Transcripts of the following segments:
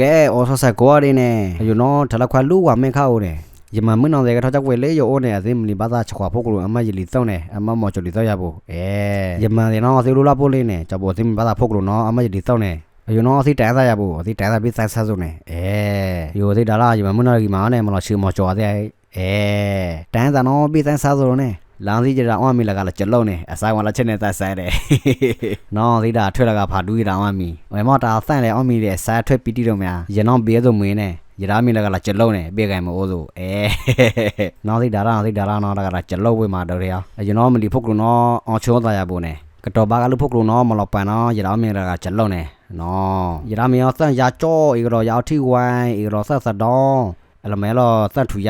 ကဲအော်ဆောဆက်ကောရင်းနဲ့ယူနော်ထလခွာလူဝမင်းခါဦးနဲ့ယမမင်းအောင်တဲ့ကထောက်ချက်ဝဲလေရောနဲ့အသိမလီဘာသာချခွာဖို့ကလို့အမရလီတော့နဲ့အမမော်ချလီတော့ရဖို့အဲယမတဲ့နော်အသိလူလာဖို့လေးနဲ့ချပေါ်သိဘာသာဖို့ကလို့နော်အမရလီတော့နဲ့ယူနော်အသိတန်းစားရဖို့အသိတန်းစားပြီးဆိုင်ဆက်စုံနဲ့အဲယူအသိဒါလာယမမင်းတော်ကြီးမာနဲ့မလို့ချီမော်ကျော်တဲ့အဲတန်းစားနော်ပြီးဆိုင်ဆက်စုံနဲ့ လောင်စီကြတာအမမီလကလည်းကြလုံးနေအဆိုင်ဝလာချက်နေသက်ဆိုင်တယ်နော်ဒီတာထွက်လာကဖာဒူးရတာအမမီဝဲမော်တာဆန့်လေအမီတဲ့ဆာထွက်ပီတီတော့များရနောင်းဘေးဆိုမွေးနေရတာမီလကလည်းကြလုံးနေပြေကံမို့ဆိုအဲနော်ဒီတာရာဒီတာရာနော်ဒါကလည်းကြလုံးဝေးမှာတော့ရရနောမလီဖုတ်ကလို့နော်အောင်ချိုးသားရဖို့နေကတော့ဘာကလို့ဖုတ်ကလို့နော်မလောပန်နော်ရတာမီလကကြလုံးနေနော်ရတာမီရောဆန့်ရကြောဤကတော့ရောက်ထိဝိုင်းဤကတော့ဆက်ဆက်တော့အလမဲလောဆန့်ထူရ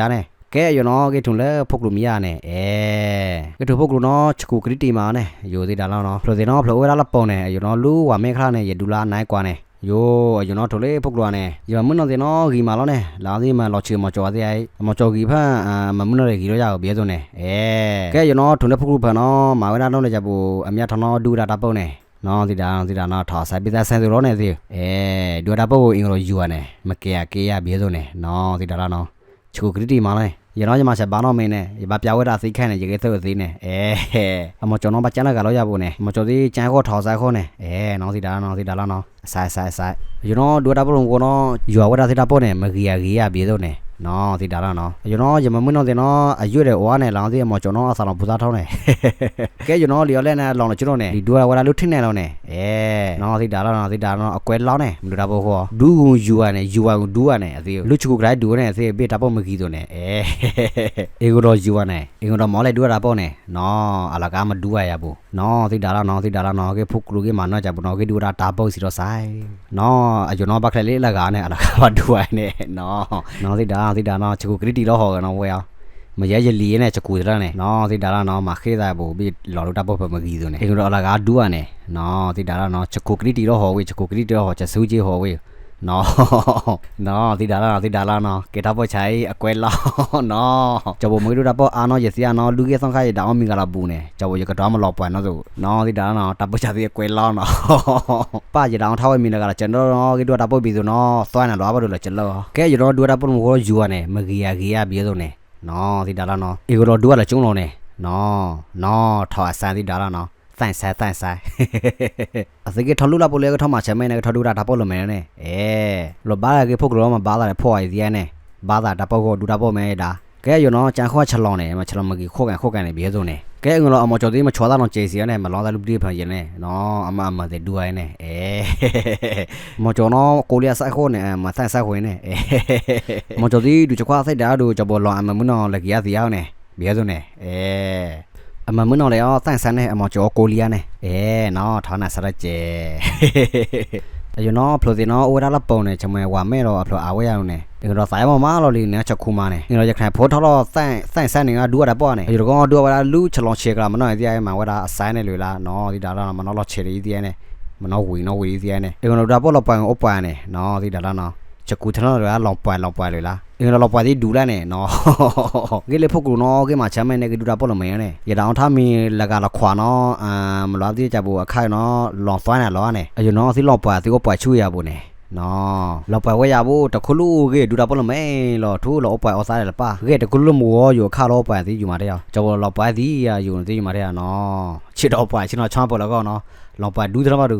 နေကဲယောနော်ကေထုံလဲဖုတ်ကလူမရနဲ့အဲကေထုဖုတ်ကလူနော်ချကူကရီတီမာနဲ့ယိုသေးတာလောက်နော်ဖလိုသေးနော်ဖလိုဝဲလာလပုံနဲ့ယောနော်လူဝါမဲခရနဲ့ယဒူလာနိုင်ကွာနဲ့ယိုယောနော်ထိုလေဖုတ်ကလူနဲ့ယောမွန်းနော်သေးနော်ဂီမာလောနဲ့လာသေးမှလောချေမကြော်သေးအိမကြော်ဂီဖန်မမွန်းနော်လေဂီရောရကိုဘဲစုံနဲ့အဲကဲယောနော်ထုံလဲဖုတ်ကလူဖန်နော်မာဝဲလာတော့နေကြဘူးအမြတ်ထောင်းနော်ဒူတာတာပုံနဲ့နော်ဒီတာဒီတာနော်ထားဆိုင်ပိသားဆန်သူရောနဲ့သေးအဲဒူတာပုံကိုအင်္ဂလိပ်ယူရနဲ့မကေရကေရဘဲစုံနဲ့နော်ဒီတာလားနော်ချူကရီတီမာလဲ ရတော့ညမချက်ဘာတော့မင်းနဲ့ရပါပြဝဲတာသိခန့်နေရေကဲသုတ်သေးနဲ့အဲအမကျော်တော့ဘာကျန်လာကလို့ရဖို့နဲ့အမကျော်သေးကျန်ခေါ်ထော်ဆိုင်ခေါ်နဲ့အဲနောင်စီတာနောင်စီတာလားနော်ဆိုင်ဆိုင်ဆိုင်ရတော့ဒူတာပလုံးကောနော်ယူဝဲတာစီတာပေါ့နဲ့မဂီယာဂီယာပြေတော့နဲ့ နော်စီတာလားနော်ရတော့ရမမွန်းတော့တင်နော်အရွက်တဲ့ဝါနဲ့လောင်သေးအမကျော်တော့အစားလောင်ပူစားထောင်းနဲ့ကဲရတော့လျော်လဲနဲ့လောင်တော့ကျွတော့နဲ့ဒီဒူဝဲတာလို့ထင်းနေတော့နဲ့အဲနော်စီတာလားနော်စီတာနော်အကွဲလောင်းနဲ့မလို့တာပေါ့ခေါ်ဒူးကူယူရနဲ့ယူဝဲကူဒူးရနဲ့အသေးလူချူကရိုက်ဒူးနဲ့အသေးပြေတာပေါ့မဂီတော့နဲ့အဲအေကိုတော့ယူရနဲ့အေကိုတော့မောလဲဒူရတာပေါ့နဲ့နော်အလကားမဒူရရဘူး နော်သိတာလားနော်သိတာလားနော်ကေဖုတ်ကလူကေမနော်ကြဘူးနော်ကေဒူရတာပေါ့စီတော့ဆိုင်နော်အကျွန်တော်ဘက်ခလေးလကားနဲ့အလကားမဒူရနဲ့နော်နော်သိတာသိတာနော်ချကူကရီတီတော့ဟောကနော်ဝဲအောင်မရရလီနဲ့ချကူတရနဲ့နော်သိတာလားနော်မခေးသားဘူးပြီးလော်လို့တာပေါ့ဖမကြီးစုံနဲ့အေကိုတော့အလကားဒူရနဲ့နော်သိတာလားနော်ချကူကရီတီတော့ဟောဝေးချကူကရီတီတော့ဟောချက်ဆူးကြီးဟောဝေး နော်နော်ဒီဒါလားဒီဒါလားနော်ကေတာပေါ်ချိုင်အကွဲလောနော်ကြောဘမွေးတို့တာပေါ်အာနော်ရစီနော်လူကေဆောင်ခိုင်တောင်းမင်္ဂလာပူနေကြောဘရကတော့မလောက်ပွိုင်နော်ဆိုနော်ဒီဒါနော်တာပေါ်ချိုင်အကွဲလောနော်ပါရတောင်းထားဝဲမင်္ဂလာကျွန်တော်နော်ကေတို့တာပေါ်ပြီဆိုနော်သွားနေတော့ဘာလို့လဲကျွန်တော်ကဲရတော့ဒူတာပေါ်ကိုယူရနေမဂီယာဂီယာပြေဆုံးနေနော်ဒီဒါလားနော်အေကတော့ဒူကလည်းကျုံးလုံးနေနော်နော်ထော်အဆန်ဒီဒါလားနော် တန်ဆာတန်ဆာအစကေထလူလာပိုလေကထမချမဲနေကထဒူတာတာပေါ်လမဲနေအဲလောဘာကေဖုတ်ကလောမဘာလာဖော်ရည်ဒီယနေဘာသာတာပေါ်ကိုဒူတာပေါ်မဲဒါကဲယောနော်ကြံခေါ်ချလောင်းနေမချလောမကီခိုးကန်ခိုးကန်နေပြေစုံနေကဲငလောအမချော်သေးမချောသားတော့ကျေစီရနေမလောသားလူပြေဖန်ရင်နေနော်အမအမတဲ့ဒူအိုင်းနေအဲမချော်နော်ကိုလျာဆိုင်ခိုးနေမဆန်ဆိုင်ခွင်းနေအဲမချော်သေးဒူချခွာဆိုင်တာဒူချဘောလောအမမနော်လကီယာစီယောင်းနေပြေစုံနေအဲ အမမွန်းတော်လေအောတန့်ဆန်းနဲ့အမော်ကျော်ကိုလီယာနဲ့အဲနော်ထောင်းနာဆရကျဲအယူနော်ဖလိုစီနော်အိုဒါလပုံနဲ့ချမွဲဝါမဲတော့အဖလိုအဝဲရအောင်နဲ့ဒီတော့ဆိုင်မမလို့လီနဲ့ချက်ခုမနဲ့ဒီတော့ရခိုင်ဖိုးထော်တော့တန့်တန့်ဆန်းနေကဒူရတာပေါ့နဲ့ဒီတော့ဒူဝလာလူချလောချေကမနော်ဒီအိုင်မှာဝဒါအဆိုင်နဲ့လေလားနော်ဒီဒါတော့မနော်လောချေရီဒီအိုင်နဲ့မနော်ဝီနော်ဝီဒီအိုင်နဲ့ဒီကတော့ဒါပေါ့လောပိုင်အိုပန်နဲ့နော်ဒီဒါလားနော်ချက်ကူထနော်ရလောင်ပွိုင်လောင်ပွိုင်လေလားအ င်္ဂလောပွိုင်ဒီဒူလာနဲ့နော်ကေလေဖုတ်ကူနော်ကေမှာချမ်းမဲနဲ့ကေဒူတာပေါ့လမယနဲ့ရတောင်ထမီလကလခွာနော်အမ်မလွားတိကြဘူးအခိုင်နော်လောင်သွိုင်းနဲ့လောနဲ့အယူနော်စီလောပွိုင်စီကိုပွိုင်ချူရဘူးနဲ့နော်လောပွိုင်ဝဲရဘူးတခုလူကေဒူတာပေါ့လမဲလောထူလောပွိုင်အော်စားတယ်ပါကေတခုလူမောယူခါလောပွိုင်စီယူมาတဲ့ကျော်လောပွိုင်စီရယူနေယူมาတဲ့နော်ချစ်တော့ပွိုင်ချစ်တော့ချမ်းပေါ်လောကောနော်လောပွိုင်ဒူးတယ်မဒူ